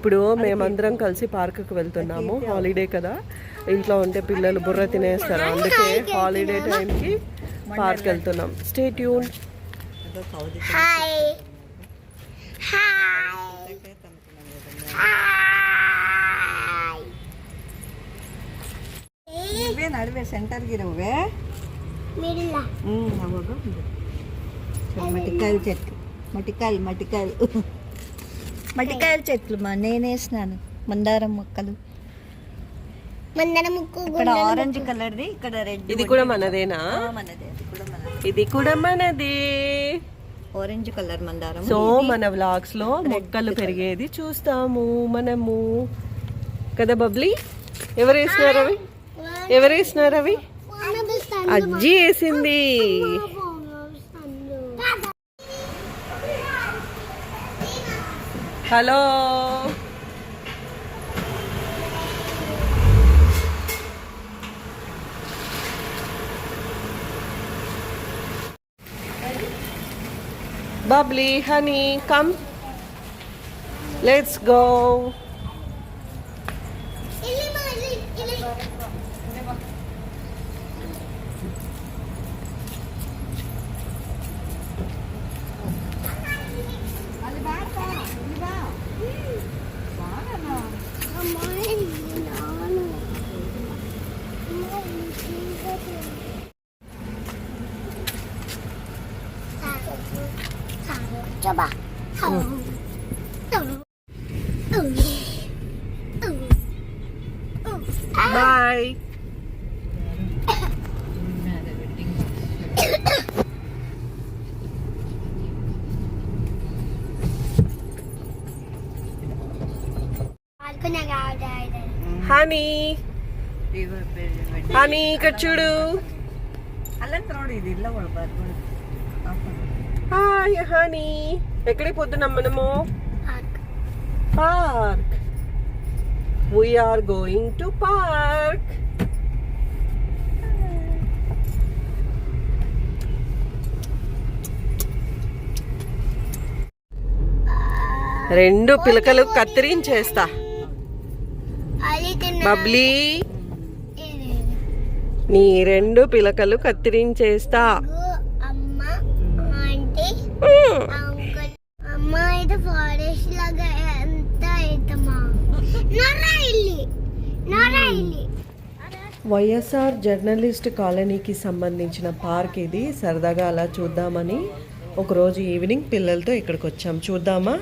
ఇప్పుడు మేమందరం కలిసి పార్కుకి వెళ్తున్నాము. హాలిడే కదా. ఇంట్లో ఉంటే పిల్లలు బుర్ర తినేస్తారు. అందుకే హాలిడే టైంకి పార్క్ వెళ్తున్నాం. స్టే ట్యూన్ నడివే సెంటర్కి అవ్వగా. మటికాయల చెట్లు మటికాయలు మటికాయలు మటికాయల చెట్లు మా నేను వేసినాను. మందారం మొక్కలు. మందర ముక్కు ఇక్కడ ఆరెంజ్ కలర్ది ఇక్కడ రెడ్ ఇది కూడా మనదేనా? మనదే అది కూడా మనదే. ఇది కూడా మనది. ఆరెంజ్ కలర్ మందారం. సో మన వ్లాగ్స్లో మొక్కలు పెరిగేది చూస్తాము మనము. కదా బబ్లీ? ఎవరు వేసినారు అవి? ఎవరు వేసినారు అవి? అజ్జి వేసింది. Hello Bubbly honey come 着吧。嗯 bye honey honey ఇక్కడ చూడు అలా ఇది ఇల్ల హాయ్ హనీ ఎక్కడికి పోతున్నాం మనము? Park we're going to park రెండు పిలకలు కత్తిరించేస్తా. బబ్లీ. నీ రెండు పిలకలు కత్తిరించేస్తా. అమ్మ ఇది ఫారెస్ట్ లాగా ఎంత అయితమా ఇల్లి ఇల్లి వైఎస్ఆర్ జర్నలిస్ట్ కాలనీకి సంబంధించిన పార్క్ ఇది. సరదాగా అలా చూద్దామని ఒకరోజు ఈవినింగ్ పిల్లలతో ఇక్కడికి వచ్చాం. చూద్దామా?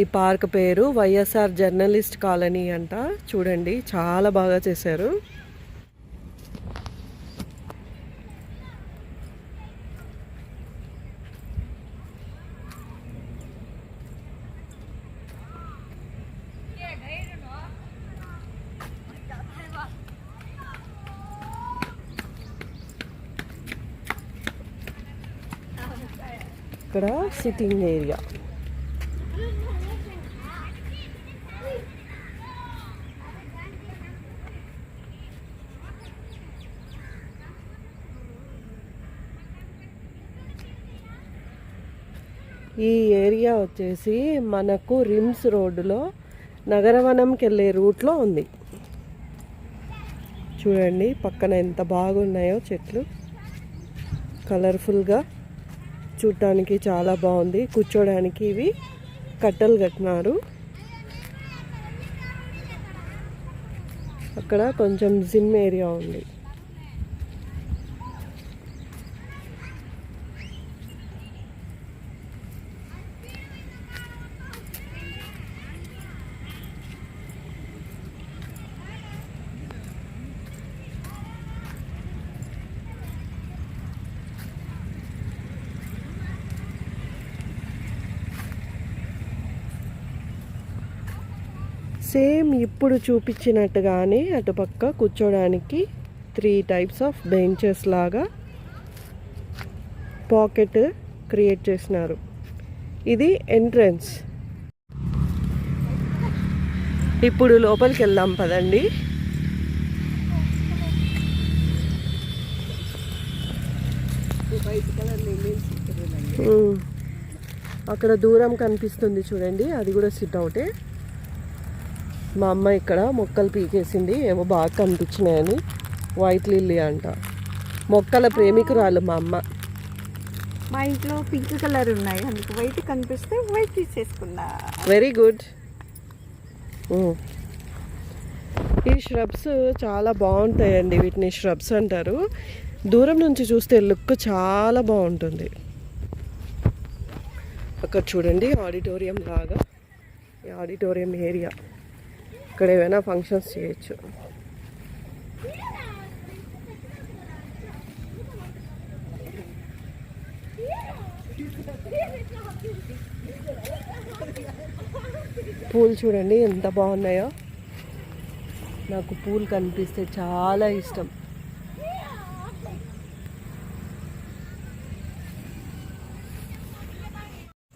ఈ పార్క్ పేరు వైఎస్ఆర్ జర్నలిస్ట్ కాలనీ అంట. చూడండి చాలా బాగా చేశారు. ఇక్కడ సిట్టింగ్ ఏరియా ఈ ఏరియా వచ్చేసి మనకు రిమ్స్ రోడ్డులో నగరవనంకి వెళ్ళే రూట్లో ఉంది. చూడండి పక్కన ఎంత బాగున్నాయో చెట్లు. కలర్ఫుల్గా చూడటానికి చాలా బాగుంది. కూర్చోడానికి ఇవి కట్టలు కట్టినారు. అక్కడ కొంచెం జిమ్ ఏరియా ఉంది. సేమ్ ఇప్పుడు చూపించినట్టుగానే అటుపక్క కూర్చోడానికి త్రీ టైప్స్ ఆఫ్ బెంచెస్ లాగా పాకెట్ క్రియేట్ చేసినారు. ఇది ఎంట్రన్స్. ఇప్పుడు లోపలికి వెళ్దాం పదండి. అక్కడ దూరం కనిపిస్తుంది చూడండి అది కూడా సిట్ అవుటే మా అమ్మ ఇక్కడ మొక్కలు పీకేసింది ఏమో బాగా కనిపించినాయని. వైట్ లిల్లీ అంట. మొక్కల ప్రేమికురాలు మా అమ్మ. మా ఇంట్లో పింక్ కలర్ ఉన్నాయి. అందుకు వైట్ కనిపిస్తే వైట్ తీసేసుకున్నా. వెరీ గుడ్ ఈ ష్రబ్స్ చాలా బాగుంటాయండి వీటిని ష్రబ్స్ అంటారు. దూరం నుంచి చూస్తే లుక్ చాలా బాగుంటుంది. అక్కడ చూడండి ఆడిటోరియం లాగా. ఈ ఆడిటోరియం ఏరియా. ఇక్కడ ఏమైనా ఫంక్షన్స్ చేయొచ్చు. పూలు చూడండి ఎంత బాగున్నాయో. నాకు పూలు కనిపిస్తే చాలా ఇష్టం.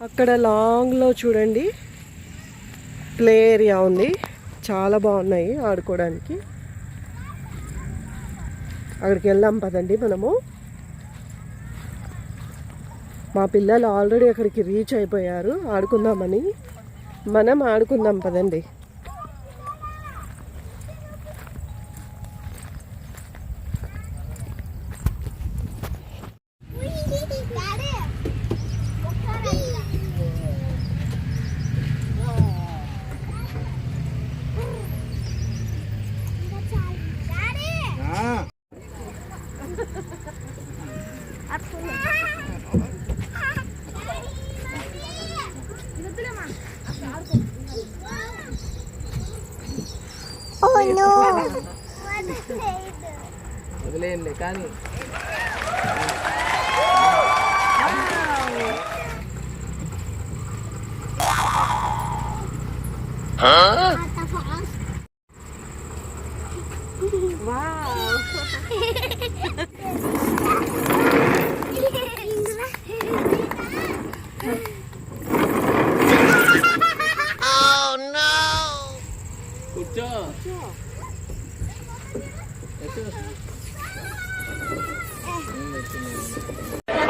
అక్కడ లాంగ్లో చూడండి. ప్లే ఏరియా ఉంది. చాలా బాగున్నాయి ఆడుకోవడానికి. అక్కడికి వెళ్దాం పదండి మనము. మా పిల్లలు ఆల్రెడీ అక్కడికి రీచ్ అయిపోయారు. ఆడుకుందామని. మనం ఆడుకుందాం పదండి. వదిలేయండి కానీ కూర్చో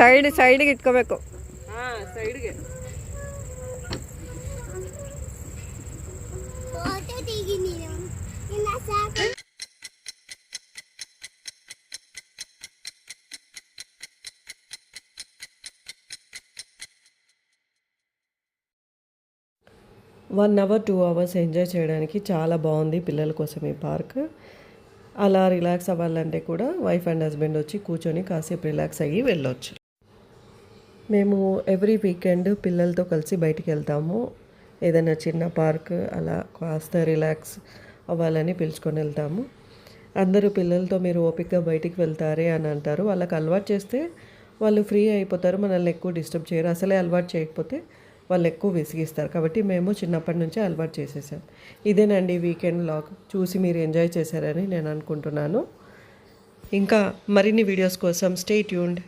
ಸೈಡ್ ಸೈಡ್ಗೆ ಇಟ್ಕೋಬೇಕು. One hour two hours enjoy చేయడానికి చాలా బాగుంది పిల్లల కోసం ఈ పార్క్. అలా రిలాక్స్ అవ్వాలంటే కూడా వైఫ్ అండ్ హస్బెండ్ వచ్చి కూర్చొని కాసేపు రిలాక్స్ అయ్యి వెళ్ళొచ్చు. మేము ఎవ్రీ వీకెండ్ పిల్లలతో కలిసి బయటికి వెళ్తాము. ఏదైనా చిన్న పార్క్ అలా కాస్త రిలాక్స్ అవ్వాలని పిలుచుకొని వెళ్తాము. అందరూ పిల్లలతో మీరు ఓపికగా బయటికి వెళ్తారే అని అంటారు. వాళ్ళకి అలవాటు చేస్తే వాళ్ళు ఫ్రీ అయిపోతారు. మనల్ని ఎక్కువ డిస్టర్బ్ చేయరు. అసలే అలవాటు చేయకపోతే వాళ్ళు ఎక్కువ విసిగిస్తారు. కాబట్టి మేము చిన్నప్పటి నుంచే అలవాటు చేసేసాం. ఇదేనండి వీకెండ్ లాగ్. చూసి మీరు ఎంజాయ్ చేశారని నేను అనుకుంటున్నాను. ఇంకా మరిన్ని వీడియోస్ కోసం స్టే ట్యూన్డ్.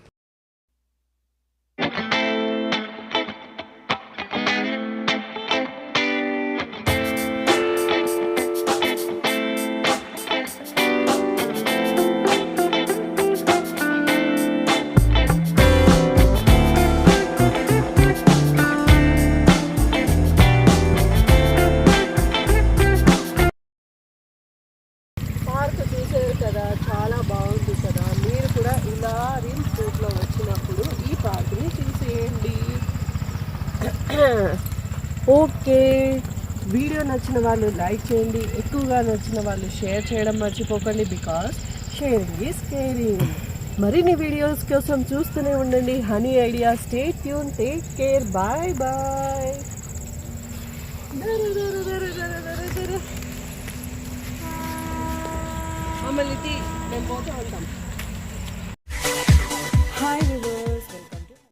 ఓకే. వీడియో నచ్చిన వాళ్ళు లైక్ చేయండి. ఎక్కువగా నచ్చిన వాళ్ళు షేర్ చేయడం మర్చిపోకండి బికాస్ షేరింగ్ ఈజ్ కేరింగ్ మరిన్ని వీడియోస్ కోసం చూస్తూనే ఉండండి. Honey idea stay tune take care. Bye bye. మమ్మల్ని మేము పోతూ ఉంటాం.